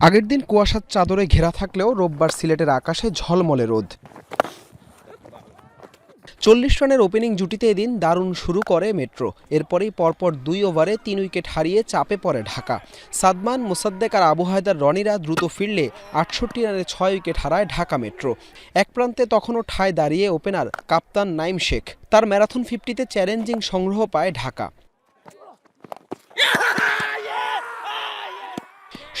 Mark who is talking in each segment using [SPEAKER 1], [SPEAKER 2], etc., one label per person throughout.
[SPEAKER 1] আগের দিন কুয়াশার চাদরে ঘেরা থাকলেও রোববার সিলেটের আকাশে ঝলমলে রোদ। চল্লিশ রানের ওপেনিং জুটিতে এদিন দারুণ শুরু করে মেট্রো। এরপরেই পরপর দুই ওভারে তিন উইকেট হারিয়ে চাপে পড়ে ঢাকা। সাদমান, মোসাদ্দেক আর আবু হায়দার রনিরা দ্রুত ফিরলে আটষট্টি রানে ছয় উইকেট হারায় ঢাকা মেট্রো। এক প্রান্তে তখনও ঠায় দাঁড়িয়ে ওপেনার কাপ্তান নাইম শেখ। তার ম্যারাথন ফিফটিতে চ্যালেঞ্জিং সংগ্রহ পায় ঢাকা।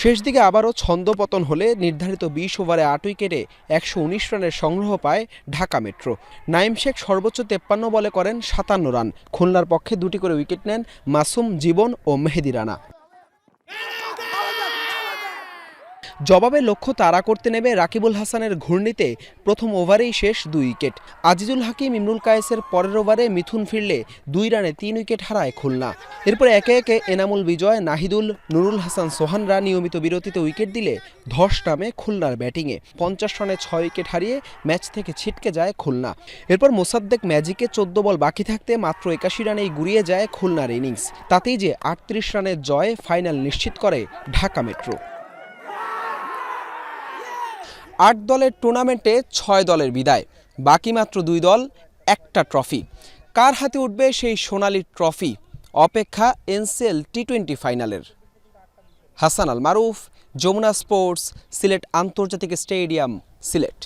[SPEAKER 1] শেষ দিকে আবারও ছন্দপতন হলে নির্ধারিত বিশ ওভারে আট উইকেটে একশো উনিশ রানের সংগ্রহ পায় ঢাকা মেট্রো। নাইম শেখ সর্বোচ্চ তেপ্পান্ন বলে করেন সাতান্ন রান। খুলনার পক্ষে দুটি করে উইকেট নেন মাসুম জীবন ও মেহেদি রানা। জবাবে লক্ষ্য তাড়া করতে নেমে রাকিবুল হাসানের ঘূর্ণিতে প্রথম ওভারেই শেষ দুই উইকেট। আজিজুল হাকিম, ইমরুল কায়েসের পরের ওভারে মিথুন ফিরলে দুই রানে তিন উইকেট হারায় খুলনা। এরপর একে একে এনামুল বিজয়, নাহিদুল, নুরুল হাসান সোহানরা নিয়মিত বিরতিতে উইকেট দিলে ধস নামে খুলনার ব্যাটিংয়ে। পঞ্চাশ রানে ছয় উইকেট হারিয়ে ম্যাচ থেকে ছিটকে যায় খুলনা। এরপর মোসাদ্দেক ম্যাজিকে চোদ্দ বল বাকি থাকতে মাত্র একাশি রানেই গুড়িয়ে যায় খুলনার ইনিংস। তাতেই যে আটত্রিশ রানের জয় ফাইনাল নিশ্চিত করে ঢাকা মেট্রো। আট দলের টুর্নামেন্টে ছয় দলের বিদায়, বাকি মাত্র দুই দল একটা ট্রফি। কার হাতে উঠবে সেই সোনালি ট্রফি? অপেক্ষা এনসিএল টি টোয়েন্টি ফাইনালের। হাসান আল মারুফ, যমুনা স্পোর্টস, সিলেট আন্তর্জাতিক স্টেডিয়াম, সিলেট।